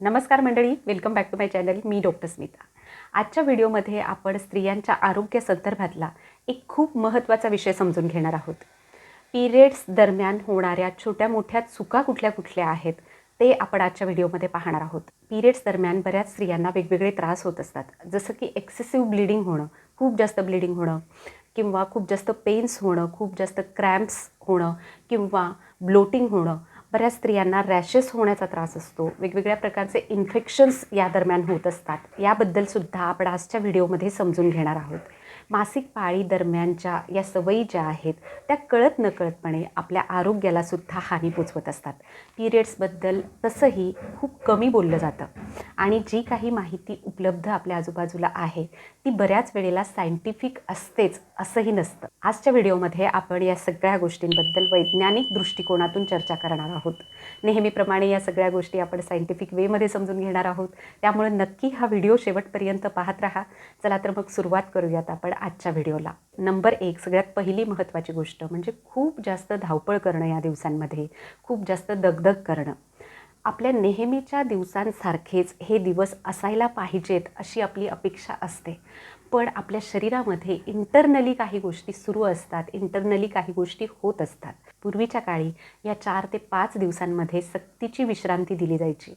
नमस्कार मंडळी welcome back to my channel me doctor Smita. आजच्या व्हिडिओमध्ये आपण स्त्रियांच्या आरोग्य संदर्भातला एक खूप महत्त्वाचा विषय समजून घेणार आहोत. पिरियड्स दरम्यान होणाऱ्या छोट्या मोठ्या चुका कुठल्या कुठल्या आहेत ते आपण आजच्या व्हिडिओमध्ये पाहणार आहोत. पिरियड्स दरम्यान बऱ्याच स्त्रियांना वेगवेगळे त्रास होत असतात. जसं की एक्सेसिव्ह ब्लिडिंग होणं खूप जास्त ब्लिडिंग होणं किंवा खूप जास्त पेन्स होणं खूप जास्त क्रॅम्प्स होणं किंवा ब्लोटिंग होणं बऱ्याच स्त्रियांना रॅशेस होण्याचा त्रास असतो. वेगवेगळ्या प्रकारचे इन्फेक्शन्स या दरम्यान होत असतात. याबद्दलसुद्धा आपण आजच्या व्हिडिओमध्ये समजून घेणार आहोत. मासिक पाळी दरम्यानच्या या सवयी ज्या आहेत त्या कळत नकळतपणे आपल्या आरोग्यालासुद्धा हानी पोचवत असतात. पिरियड्सबद्दल तसंही खूप कमी बोललं जातं. आणि जी काही माहिती उपलब्ध आपल्या आजूबाजूला आहे ती बऱ्याच वेळेला सायंटिफिक असतेच असंही नसतं. आजच्या व्हिडिओमध्ये आपण या सगळ्या गोष्टींबद्दल वैज्ञानिक दृष्टिकोनातून चर्चा करणार आहोत. नेहमीप्रमाणे या सगळ्या गोष्टी आपण सायंटिफिक वेमध्ये समजून घेणार आहोत. त्यामुळे नक्की हा व्हिडिओ शेवटपर्यंत पाहत राहा. चला तर मग सुरुवात करूयात आपण. आजच्या व्हिडिओला. नंबर एक सगळ्यात पहिली महत्त्वाची गोष्ट म्हणजे खूप जास्त धावपळ करणं या दिवसांमध्ये. खूप जास्त दगदग करणं. आपल्या नेहमीच्या दिवसांसारखेच हे दिवस असायला पाहिजेत अशी आपली अपेक्षा असते. पण आपल्या शरीरामध्ये इंटरनली काही गोष्टी सुरू असतात इंटरनली काही गोष्टी होत असतात. पूर्वीच्या काळी या चार ते पाच दिवसांमध्ये सक्तीची विश्रांती दिली जायची.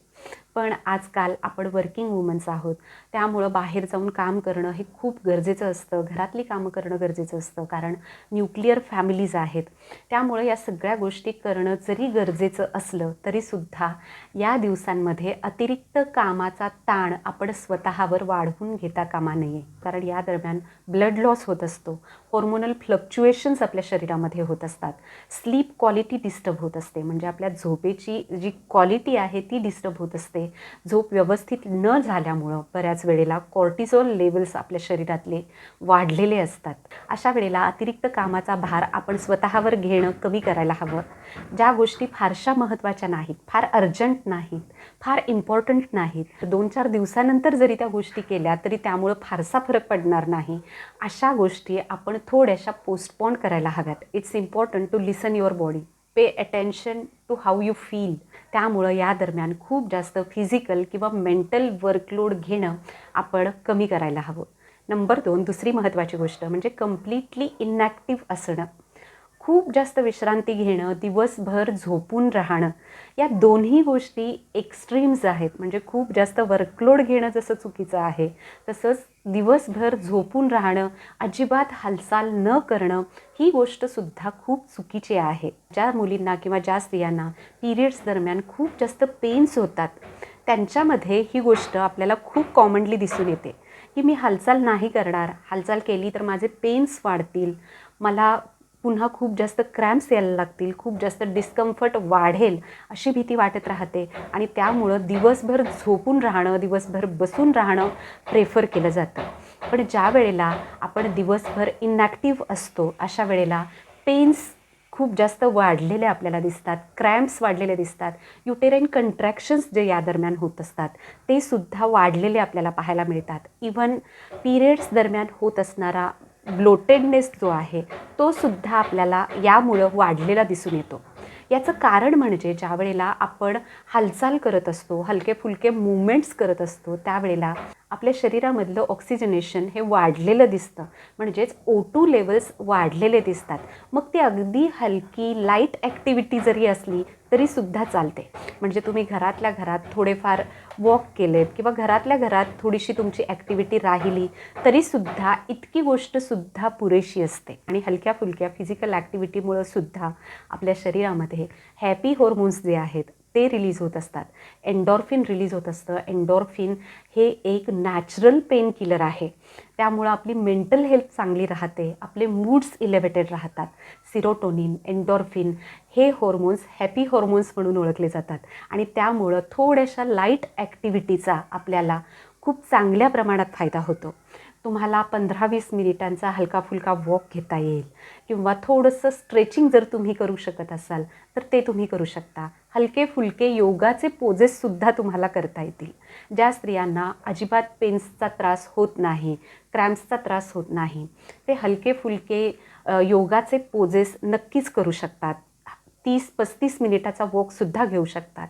पण आजकाल आपण वर्किंग वुमन्स आहोत. त्यामुळं बाहेर जाऊन काम करणं हे खूप गरजेचं असतं. घरातली कामं करणं गरजेचं असतं. कारण न्यूक्लिअर फॅमिलीज आहेत. त्यामुळं या सगळ्या गोष्टी करणं जरी गरजेचं असलं तरीसुद्धा या दिवसांमध्ये अतिरिक्त कामाचा ताण आपण स्वतःवर वाढवून घेता कामा नये. कारण या दरम्यान ब्लड लॉस होत असतो. हॉर्मोनल फ्लक्च्युएशन्स आपल्या शरीरामध्ये होत असतात. स्लीप क्वालिटी डिस्टर्ब होत असते. म्हणजे आपल्या झोपेची जी क्वालिटी आहे ती डिस्टर्ब होत असते. झोप व्यवस्थित न झाल्यामुळं बऱ्याच वेळेला कॉर्टिझॉल लेवल्स आपल्या शरीरातले वाढलेले असतात. अशा वेळेला अतिरिक्त कामाचा भार आपण स्वतःवर घेणं कमी करायला हवं. ज्या गोष्टी फारशा महत्त्वाच्या नाहीत फार अर्जंट नाहीत फार इम्पॉर्टंट नाहीत दोन चार दिवसानंतर जरी त्या गोष्टी केल्या तरी त्यामुळं फारसा फरक पडणार नाही. अशा गोष्टी आपण थोड्याशा पोस्टपॉन करायला हव्यात. It's important to listen your body pay attention to how you feel त्यामुळं या दरम्यान खूप जास्त फिजिकल किंवा मेंटल वर्कलोड घेणं आपण कमी करायला हवं. नंबर दोन दुसरी महत्त्वाची गोष्ट म्हणजे कम्प्लिटली इनॅक्टिव्ह असणं. खूप जास्त विश्रांती घेणं दिवसभर झोपून राहणं या दोन्ही गोष्टी एक्स्ट्रीम्स आहेत. म्हणजे खूप जास्त वर्कलोड घेणं जसं चुकीचं आहे तसंच दिवसभर झोपून राहणं अजिबात हालचाल न करणं ही गोष्टसुद्धा खूप चुकीची आहे. ज्या मुलींना किंवा ज्या स्त्रियांना पिरियड्स दरम्यान खूप जास्त पेन्स होतात त्यांच्यामध्ये ही गोष्ट आपल्याला खूप कॉमनली दिसून येते. की मी हालचाल नाही करणार हालचाल केली तर माझे पेन्स वाढतील मला पुन्हा खूप जास्त क्रॅम्प्स यायला लागतील खूप जास्त डिस्कम्फर्ट वाढेल अशी भीती वाटत राहते. आणि त्यामुळं दिवसभर झोपून राहणं दिवसभर बसून राहणं प्रेफर केलं जातं. पण ज्या वेळेला आपण दिवसभर इनॅक्टिव्ह असतो अशा वेळेला पेन्स खूप जास्त वाढलेले आपल्याला दिसतात क्रॅम्प्स वाढलेले दिसतात युटेराईन कंट्रॅक्शन्स जे या दरम्यान होत असतात ते सुद्धा वाढलेले आपल्याला पाहायला मिळतात. इव्हन पिरियड्स दरम्यान होत असणारा ब्लोटेडनेस जो आहे तो सुद्धा आपल्याला यामुळं वाढलेला दिसून येतो. याचं कारण म्हणजे ज्या वेळेला आपण हालचाल करत असतो हलके फुलके मुवमेंट्स करत असतो त्यावेळेला आपल्या शरीरामधलं ऑक्सिजनेशन हे वाढलेलं दिसतं. म्हणजेच ओ टू लेवल्स वाढलेले दिसतात. मग ती अगदी हलकी लाइट ॲक्टिव्हिटी जरी असली तरीसुद्धा चालते. म्हणजे तुम्ही घरातल्या घरात थोडेफार वॉक केलेत किंवा घरातल्या घरात थोडीशी तुमची ॲक्टिव्हिटी राहिली तरीसुद्धा इतकी गोष्टसुद्धा पुरेशी असते. आणि हलक्या फुलक्या फिजिकल ॲक्टिव्हिटीमुळं सुद्धा आपल्या शरीरामध्ये हॅपी हॉर्मोन्स जे आहेत ते रिलीज होत असतात. एन्डॉर्फिन रिलीज होत असतं. एन्डॉर्फिन हे एक नॅचरल पेन किलर आहे. त्यामुळं आपली मेंटल हेल्थ चांगली राहते. आपले मूड्स इलेवेटेड राहतात. सिरोटोनिन एन्डॉर्फिन हे हॉर्मोन्स हॅपी हॉर्मोन्स म्हणून ओळखले जातात. आणि त्यामुळं थोड्याशा लाइट ॲक्टिव्हिटीचा आपल्याला खूप चांगल्या प्रमाणात फायदा होतो. तुम्हाला पंधरा वीस मिनिटांचा हलका फुलका वॉक घेता येईल. किंवा थोडंसं स्ट्रेचिंग जर तुम्ही करू शकत असाल तर ते तुम्ही करू शकता. हलके फुलके योगाचे पोजेससुद्धा तुम्हाला करता येतील. ज्या स्त्रियांना अजिबात पेन्सचा त्रास होत नाही क्रॅम्प्सचा त्रास होत नाही ते हलके फुलके योगाचे पोजेस नक्कीच करू शकतात. तीस पस्तीस मिनिटाचा वॉकसुद्धा घेऊ शकतात.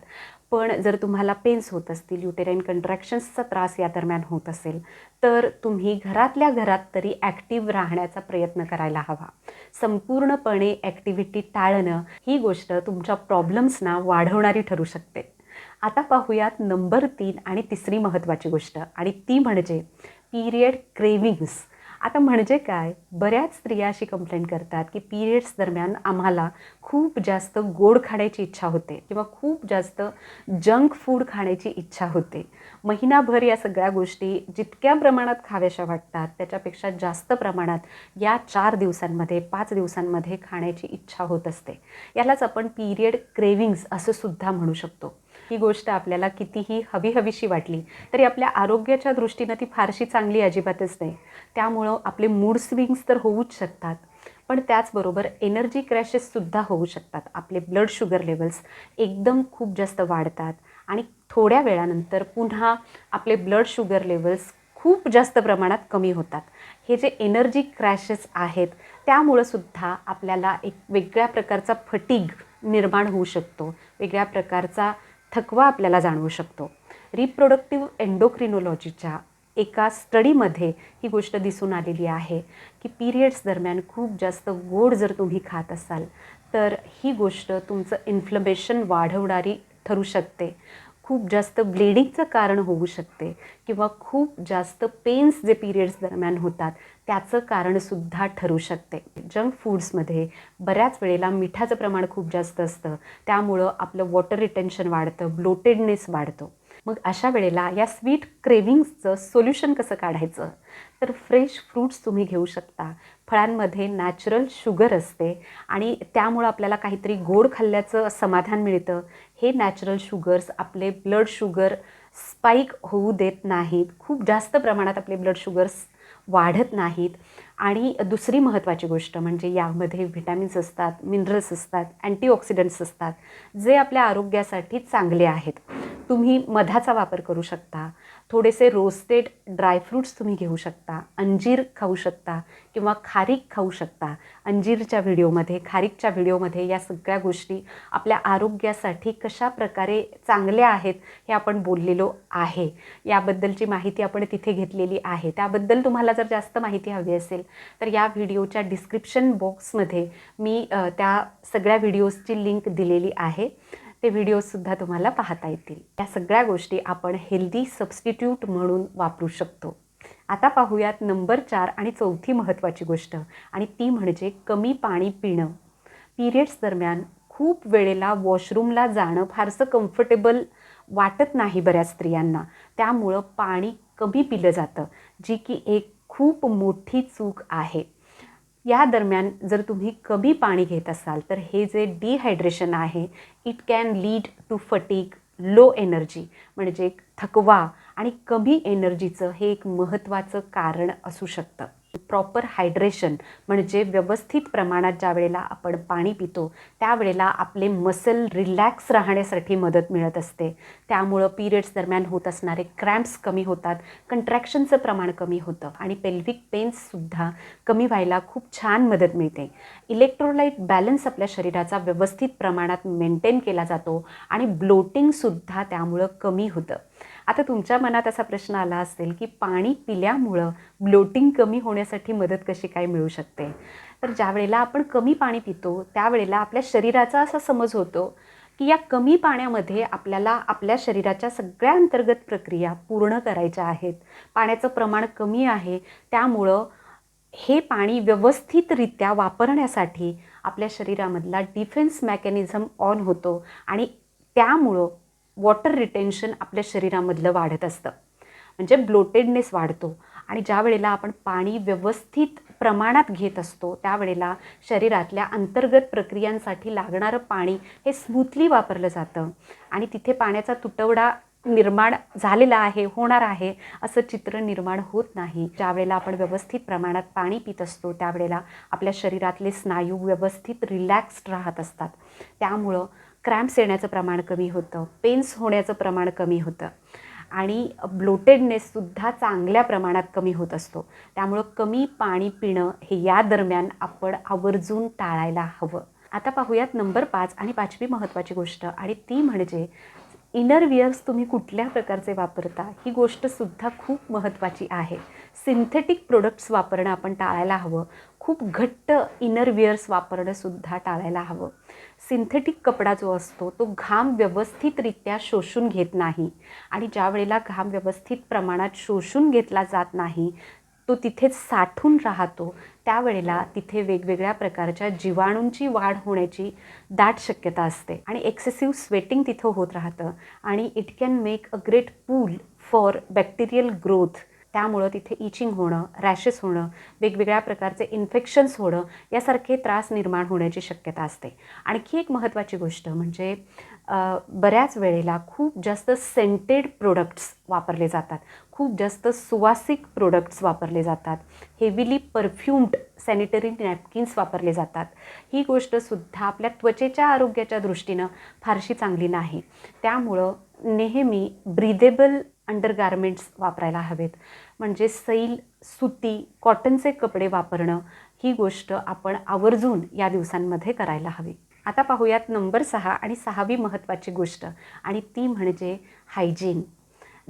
पण जर तुम्हाला पेन्स होत असतील युटेराईन कंट्रॅक्शन्सचा त्रास या दरम्यान होत असेल तर तुम्ही घरातल्या घरात तरी ॲक्टिव्ह राहण्याचा प्रयत्न करायला हवा. संपूर्णपणे ॲक्टिव्हिटी टाळणं ही गोष्ट तुमच्या प्रॉब्लेम्सना वाढवणारी ठरू शकते. आता पाहूयात नंबर तीन आणि तिसरी महत्त्वाची गोष्ट. आणि ती म्हणजे पिरियड क्रेविंग्स आता म्हणजे काय? बऱ्याच स्त्रिया अशी कंप्लेंट करतात की पिरियड्स दरम्यान आम्हाला खूप जास्त गोड खाण्याची इच्छा होते किंवा खूप जास्त जंक फूड खाण्याची इच्छा होते. महिनाभर या सगळ्या गोष्टी जितक्या प्रमाणात खाव्याशा वाटतात त्याच्यापेक्षा जास्त प्रमाणात या चार दिवसांमध्ये पाच दिवसांमध्ये खाण्याची इच्छा होत असते. यालाच आपण पिरियड क्रेविंग्स असं सुद्धा म्हणू शकतो. ही गोष्ट आपल्याला कितीही हवी हवीशी वाटली तरी आपल्या आरोग्याच्या दृष्टीनं ती फारशी चांगली अजिबातच नाही. त्यामुळं आपले मूड स्विंग्स तर होऊच शकतात पण त्याचबरोबर एनर्जी क्रॅशेससुद्धा होऊ शकतात. आपले ब्लड शुगर लेवल्स एकदम खूप जास्त वाढतात आणि थोड्या वेळानंतर पुन्हा आपले ब्लड शुगर लेवल्स खूप जास्त प्रमाणात कमी होतात. हे जे एनर्जी क्रॅशेस आहेत त्यामुळं सुद्धा आपल्याला एक वेगळ्या प्रकारचा फटीग निर्माण होऊ शकतो. वेगळ्या प्रकारचा थकवा आपल्याला जाणवू शकतो. रिप्रोडक्टिव्ह एन्डोक्रिनोलॉजीच्या एका स्टडीमध्ये ही गोष्ट दिसून आलेली आहे की पिरियड्स दरम्यान खूप जास्त गोड जर तुम्ही खात असाल तर ही गोष्ट तुमचं इन्फ्लमेशन वाढवणारी ठरू शकते. खूप जास्त ब्लिडिंगचं कारण होऊ शकते किंवा खूप जास्त पेन्स जे पिरियड्स दरम्यान होतात त्याचं कारणसुद्धा ठरू शकते. जंक फूड्समध्ये बऱ्याच वेळेला मिठाचं प्रमाण खूप जास्त असतं. त्यामुळं आपलं वॉटर रिटेन्शन वाढतं ब्लोटेडनेस वाढतो. मग अशा वेळेला या स्वीट क्रेविंग्सचं सोल्युशन कसं काढायचं? तर फ्रेश फ्रूट्स तुम्ही घेऊ शकता. फळांमध्ये नॅचरल शुगर असते आणि त्यामुळं आपल्याला काहीतरी गोड खाल्ल्याचं समाधान मिळतं. हे नॅचरल शुगर्स आपले ब्लड शुगर स्पाईक होऊ देत नाहीत. खूप जास्त प्रमाणात आपले ब्लड शुगर्स वाढत नाहीत. आणि दुसरी महत्त्वाची गोष्ट म्हणजे यामध्ये व्हिटॅमिन्स असतात मिनरल्स असतात अँटीऑक्सिडंट्स असतात जे आपल्या आरोग्यासाठी चांगले आहेत. तुम्ही मधाचा वापर करू शकता. थोडेसे रोस्टेड ड्रायफ्रूट्स तुम्ही घेऊ शकता. अंजीर खाऊ शकता किंवा खारीक खाऊ शकता. अंजीरच्या व्हिडिओमध्ये खारीकच्या व्हिडिओमध्ये या सगळ्या गोष्टी आपल्या आरोग्यासाठी कशा प्रकारे चांगल्या आहेत हे आपण बोललेलो आहे. याबद्दलची माहिती आपण तिथे घेतलेली आहे. त्याबद्दल तुम्हाला जर जास्त माहिती हवी असेल तर या व्हिडिओच्या डिस्क्रिप्शन बॉक्समध्ये मी त्या सगळ्या व्हिडिओजची लिंक दिलेली आहे. ते व्हिडिओजसुद्धा तुम्हाला पाहता येतील. या सगळ्या गोष्टी आपण हेल्दी सबस्टिट्यूट म्हणून वापरू शकतो. आता पाहूयात नंबर चार आणि चौथी महत्त्वाची गोष्ट आणि ती म्हणजे कमी पाणी पिणं. पिरियड्स दरम्यान खूप वेळेला वॉशरूमला जाणं फारसं कम्फर्टेबल वाटत नाही बऱ्याच स्त्रियांना. त्यामुळं पाणी कमी पिलं जातं जी की एक खूप मोठी चूक आहे. या दरम्यान जर तुम्ही कमी पाणी घेत असाल तर हे जे डिहायड्रेशन आहे it can lead to fatigue low energy म्हणजे थकवा आणि कमी एनर्जीचं हे एक महत्त्वाचं कारण असू शकतं. प्रॉपर हायड्रेशन म्हणजे व्यवस्थित प्रमाणात ज्या वेळेला आपण पाणी पितो त्यावेळेला आपले मसल रिलॅक्स राहण्यासाठी मदत मिळत असते. त्यामुळं पिरियड्स दरम्यान होत असणारे क्रॅम्प्स कमी होतात कंट्रॅक्शनचं प्रमाण कमी होतं आणि पेल्विक पेन्ससुद्धा कमी व्हायला खूप छान मदत मिळते. इलेक्ट्रोलाइट बॅलन्स आपल्या शरीराचा व्यवस्थित प्रमाणात मेंटेन केला जातो आणि ब्लोटिंगसुद्धा त्यामुळं कमी होतं. आता तुमच्या मनात असा प्रश्न आला असेल की पाणी पिल्यामुळं ब्लोटिंग कमी होण्यासाठी मदत कशी काय मिळू शकते? तर ज्या वेळेला आपण कमी पाणी पितो त्यावेळेला आपल्या शरीराचा असा समज होतो की या कमी पाण्यामध्ये आपल्याला आपल्या शरीराच्या सगळ्या अंतर्गत प्रक्रिया पूर्ण करायच्या आहेत. पाण्याचं प्रमाण कमी आहे. त्यामुळं हे पाणी व्यवस्थितरित्या वापरण्यासाठी आपल्या शरीरामधला डिफेन्स मॅकॅनिझम ऑन होतो आणि त्यामुळं वॉटर रिटेन्शन आपल्या शरीरामधलं वाढत असतं. म्हणजे ब्लोटेडनेस वाढतो. आणि ज्या वेळेला आपण पाणी व्यवस्थित प्रमाणात घेत असतो त्यावेळेला शरीरातल्या अंतर्गत प्रक्रियांसाठी लागणारं पाणी हे स्मूथली वापरलं जातं. आणि तिथे पाण्याचा तुटवडा निर्माण झालेला आहे होणार आहे असं चित्र निर्माण होत नाही. ज्यावेळेला आपण व्यवस्थित प्रमाणात पाणी पित असतो त्यावेळेला आपल्या शरीरातले स्नायू व्यवस्थित रिलॅक्स्ड राहत असतात. त्यामुळं क्रॅम्प्स येण्याचं प्रमाण कमी होतं पेन्स होण्याचं प्रमाण कमी होतं आणि ब्लोटेडनेससुद्धा चांगल्या प्रमाणात कमी होत असतो. त्यामुळं कमी पाणी पिणं हे या दरम्यान आपण आवर्जून टाळायला हवं. आता पाहूयात नंबर पाच आणि पाचवी महत्त्वाची गोष्ट आणि ती म्हणजे इनर वियर्स तुम्ही कुठल्या प्रकारचे वापरता ही गोष्टसुद्धा खूप महत्त्वाची आहे. सिंथेटिक प्रोडक्ट्स वापरणं आपण टाळायला हवं. खूप घट्ट इनर वियर्स वापरणंसुद्धा टाळायला हवं. सिंथेटिक कपडा जो असतो तो घाम व्यवस्थितरित्या शोषून घेत नाही. आणि ज्या वेळेला घाम व्यवस्थित प्रमाणात शोषून घेतला जात नाही तो तिथेच साठून राहतो. त्यावेळेला तिथे वेगवेगळ्या प्रकारच्या जीवाणूंची वाढ होण्याची दाट शक्यता असते. आणि एक्सेसिव्ह स्वेटिंग तिथं होत राहतं. आणि it can make a great pool for bacterial growth त्यामुळं तिथे इचिंग होणं रॅशेस होणं वेगवेगळ्या प्रकारचे इन्फेक्शन्स होणं यासारखे त्रास निर्माण होण्याची शक्यता असते. आणखी एक महत्त्वाची गोष्ट म्हणजे बऱ्याच वेळेला खूप जास्त सेंटेड प्रोडक्ट्स वापरले जातात. खूप जास्त सुवासिक प्रोडक्ट्स वापरले जातात. हेविली परफ्युम्ड सॅनिटरी नॅपकिन्स वापरले जातात. ही गोष्टसुद्धा आपल्या त्वचेच्या आरोग्याच्या दृष्टीनं फारशी चांगली नाही. त्यामुळं नेहमी ब्रिदेबल अंडरगार्मेंट्स वापरायला हवेत. म्हणजे सैल सुती कॉटनचे कपडे वापरणं ही गोष्ट आपण आवर्जून या दिवसांमध्ये करायला हवी. आता पाहूयात नंबर सहा आणि सहावी महत्त्वाची गोष्ट आणि ती म्हणजे हायजीन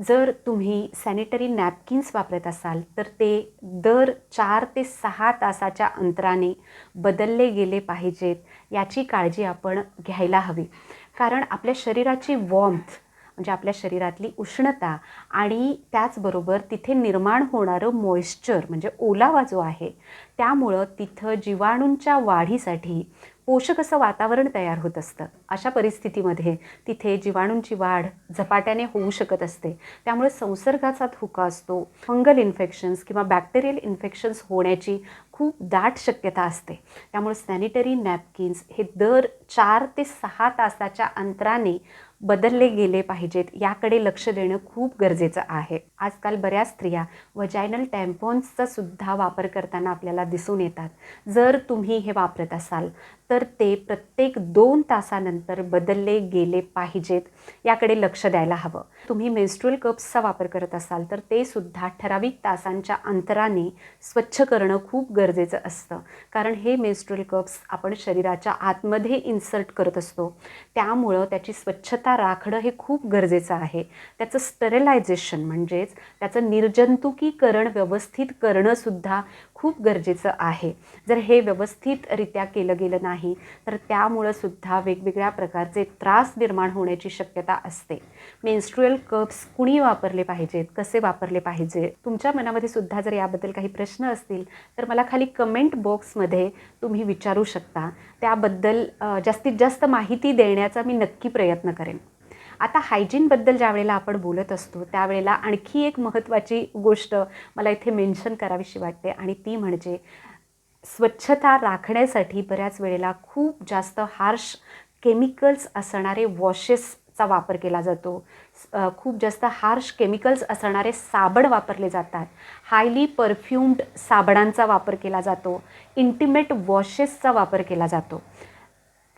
जर तुम्ही सॅनिटरी नॅपकिन्स वापरत असाल तर ते दर चार ते सहा तासाच्या अंतराने बदलले गेले पाहिजेत याची काळजी आपण घ्यायला हवी. कारण आपल्या शरीराची वॉम्थ म्हणजे आपल्या शरीरातली उष्णता आणि त्याचबरोबर तिथे निर्माण होणारं मॉइश्चर म्हणजे ओलावा जो आहे त्यामुळं तिथं जीवाणूंच्या वाढीसाठी पोषक असं वातावरण तयार होत असतं. अशा परिस्थितीमध्ये तिथे जीवाणूंची वाढ झपाट्याने होऊ शकत असते. त्यामुळे संसर्गाचा धोका असतो फंगल इन्फेक्शन्स किंवा बॅक्टेरियल इन्फेक्शन्स होण्याची खूप दाट शक्यता असते. त्यामुळे सॅनिटरी नॅपकिन्स हे दर चार ते सहा तासाच्या अंतराने बदलले गेले पाहिजेत याकडे लक्ष देणं खूप गरजेचं आहे. आजकाल बऱ्याच स्त्रिया वजायनल टॅम्पॉन्सचा सुद्धा वापर करताना आपल्याला दिसून येतात. जर तुम्ही हे वापरत असाल तर ते प्रत्येक दोन तासानंतर बदलले गेले पाहिजेत याकडे लक्ष द्यायला हवं. तुम्ही मेन्स्ट्रुअल कप्सचा वापर करत असाल तर ते सुद्धा ठराविक तासांच्या अंतराने स्वच्छ करणं खूप गरजेचं असतं. कारण हे मेन्स्ट्रुअल कप्स आपण शरीराच्या आतमध्ये इन्सर्ट करत असतो. त्यामुळं त्याची स्वच्छता राखणं हे खूप गरजेचं आहे. त्याचं स्टरेलायझेशन म्हणजेच त्याचं निर्जंतुकीकरण व्यवस्थित करणंसुद्धा खूप गरजेचं आहे. जर हे व्यवस्थितरित्या केलं गेलं नाही तर त्यामुळं सुद्धा वेगवेगळ्या प्रकारचे त्रास निर्माण होण्याची शक्यता असते. मेन्स्ट्रुअल कप्स कुणी वापरले पाहिजेत? कसे वापरले पाहिजे तुमच्या मनामध्ये सुद्धा जर याबद्दल काही प्रश्न असतील तर मला खाली कमेंट बॉक्समध्ये तुम्ही विचारू शकता. त्याबद्दल जास्तीत जास्त माहिती देण्याचा मी नक्की प्रयत्न करेन. आता हायजीनबद्दल ज्या वेळेला आपण बोलत असतो त्यावेळेला आणखी एक महत्त्वाची गोष्ट मला इथे मेन्शन करावीशी वाटते आणि ती म्हणजे स्वच्छता राखण्यासाठी बऱ्याच वेळेला खूप जास्त हार्श केमिकल्स असणारे वॉशेसचा वापर केला जातो. खूप जास्त हार्श केमिकल्स असणारे साबण वापरले जातात. हायली परफ्युम्ड साबणांचा वापर केला जातो. इंटिमेट वॉशेसचा वापर केला जातो.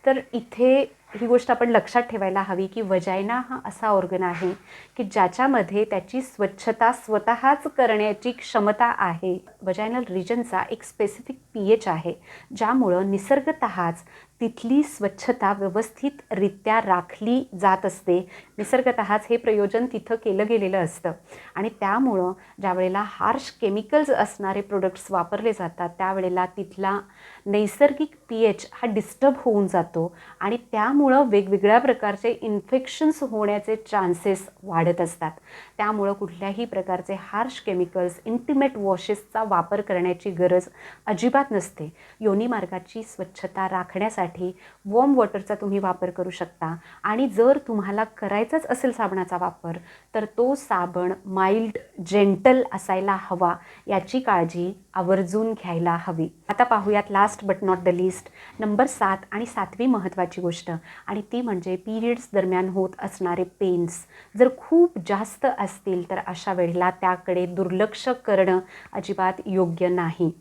तर इथे ही गोष्ट आपण लक्षात ठेवायला हवी की वजायना हा असा ऑर्गन आहे की ज्याच्यामध्ये त्याची स्वच्छता स्वतःच करण्याची क्षमता आहे. वजायनल रिजनचा एक स्पेसिफिक पी एच आहे ज्यामुळं निसर्गतःच तिथली स्वच्छता व्यवस्थितरित्या राखली जात असते. निसर्गतःच हे प्रयोजन तिथं केलं गेलेलं असतं. आणि त्यामुळं ज्यावेळेला हार्श केमिकल्स असणारे प्रोडक्ट्स वापरले जातात त्यावेळेला तिथला नैसर्गिक पी एच हा डिस्टर्ब होऊन जातो आणि त्यामुळं वेगवेगळ्या प्रकारचे इन्फेक्शन्स होण्याचे चान्सेस वाढत असतात. त्यामुळं कुठल्याही प्रकारचे हार्श केमिकल्स इंटिमेट वॉशेसचा वापर करण्याची गरज अजिबात नसते. योनी मार्गाची स्वच्छता राखण्यासाठी वॉर्म वॉटरचा तुम्ही वापर करू शकता. आणि जर तुम्हाला करायचाच असेल साबणाचा वापर तर तो साबण माइल्ड जेंटल असायला हवा याची काळजी आवर्जून घ्यायला हवी. आता पाहूयात last but not the least number सात आणि सातवी महत्त्वाची गोष्ट. आणि ती म्हणजे पिरियड्स दरम्यान होत असणारे पेन्स जर खूप जास्त असतील तर अशा वेळेला त्याकडे दुर्लक्ष करणं अजिबात योग्य नाही.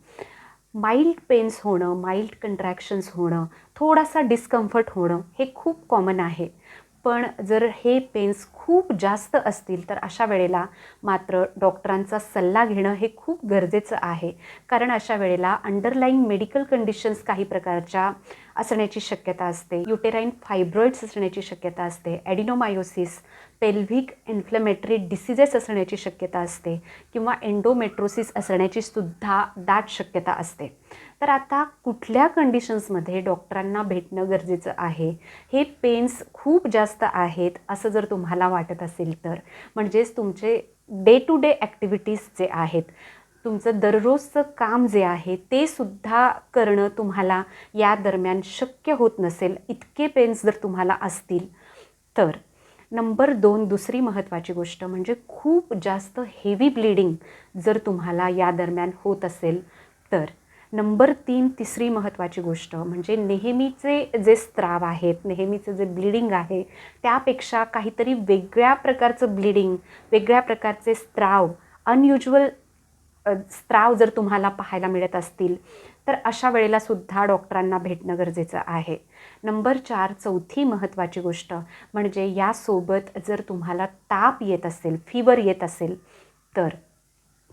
माइल्ड पेन्स होणं माइल्ड कंट्रॅक्शन्स होणं थोडासा डिस्कम्फर्ट होणं हे खूप कॉमन आहे. पण जर हे पेन्स खूप जास्त असतील तर अशा वेळेला मात्र डॉक्टरांचा सल्ला घेणं हे खूप गरजेचं आहे. कारण अशा वेळेला अंडरलाईंग मेडिकल कंडिशन्स काही प्रकारच्या असण्याची शक्यता असते. युटेराईन फायब्रॉइड्स असण्याची शक्यता असते. ॲडिनोमायोसिस पेल्व्हिक इन्फ्लेमेटरी डिसिजेस असण्याची शक्यता असते किंवा एंडोमेट्रोसिस असण्याची सुद्धा दाट शक्यता असते. तर आता कुठल्या कंडिशन्समध्ये डॉक्टरांना भेटणं गरजेचं आहे? हे पेन्स खूप जास्त आहेत असं जर तुम्हाला वाटत असेल तर. म्हणजेच तुमचे डे टू डे ॲक्टिव्हिटीज जे आहेत तुमचं दररोजचं काम जे आहे ते सुद्धा करणं तुम्हाला या दरम्यान शक्य होत नसेल इतके पेन्स जर तुम्हाला असतील तर. नंबर दोन दुसरी महत्त्वाची गोष्ट म्हणजे खूप जास्त हेवी ब्लिडिंग जर तुम्हाला या दरम्यान होत असेल तर. नंबर तीन तिसरी महत्त्वाची गोष्ट म्हणजे नेहमीचे जे स्त्राव आहेत नेहमीचं जे ब्लिडिंग आहे त्यापेक्षा काहीतरी वेगळ्या प्रकारचं ब्लिडिंग वेगळ्या प्रकारचे स्त्राव अनयुज्युअल स्त्राव जर तुम्हाला पाहायला मिळत असतील तर अशा वेळेला सुद्धा डॉक्टरांना भेटणं गरजेचं आहे. नंबर चार चौथी महत्त्वाची गोष्ट म्हणजे यासोबत जर तुम्हाला ताप येत असेल फिवर येत असेल तर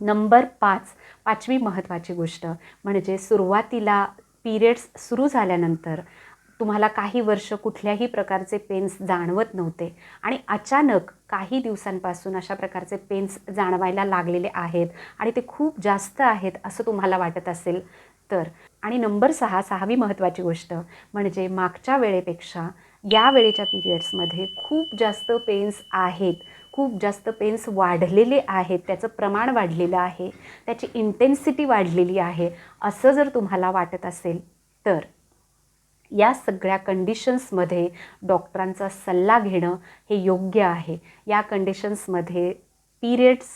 नंबर पाच पाचवी महत्त्वाची गोष्ट म्हणजे सुरुवातीला पिरियड्स सुरू झाल्यानंतर तुम्हाला काही वर्ष कुठल्याही प्रकारचे पेन्स जाणवत नव्हते आणि अचानक काही दिवसांपासून अशा प्रकारचे पेन्स जाणवायला लागलेले आहेत आणि ते खूप जास्त आहेत असं तुम्हाला वाटत असेल तर. आणि नंबर सहा सहावी महत्त्वाची गोष्ट म्हणजे मागच्या वेळेपेक्षा या वेळेच्या पिरियड्समध्ये खूप जास्त पेन्स आहेत. खूप जास्त पेन्स वाढलेले आहेत. त्याचं प्रमाण वाढलेलं आहे. त्याची इंटेन्सिटी वाढलेली आहे. असं जर तुम्हाला वाटत असेल तर या सगळ्या कंडिशन्समध्ये डॉक्टरांचा सल्ला घेणं हे योग्य आहे. या कंडिशन्समध्ये पिरियड्स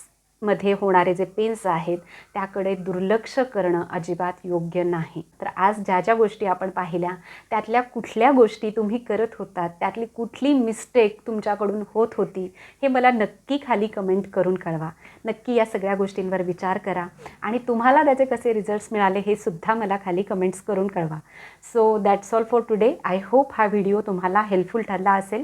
मध्ये होणारे जे पेन्स आहेत त्याकडे दुर्लक्ष करणं अजिबात योग्य नाही. तर आज ज्या ज्या गोष्टी आपण पाहिल्या त्यातल्या कुठल्या गोष्टी तुम्ही करत होतात त्यातली कुठली मिस्टेक तुमच्याकडून होत होती हे मला नक्की खाली कमेंट करून कळवा. नक्की या सगळ्या गोष्टींवर विचार करा आणि तुम्हाला त्याचे कसे रिझल्ट्स मिळाले हे सुद्धा मला खाली कमेंट्स करून कळवा. So that's all for today I hope हा व्हिडिओ तुम्हाला हेल्पफुल ठरला असेल.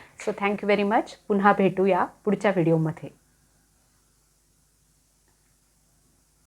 सो थँक्यू व्हेरी मच पुन्हा भेटूया पुढच्या व्हिडिओमध्ये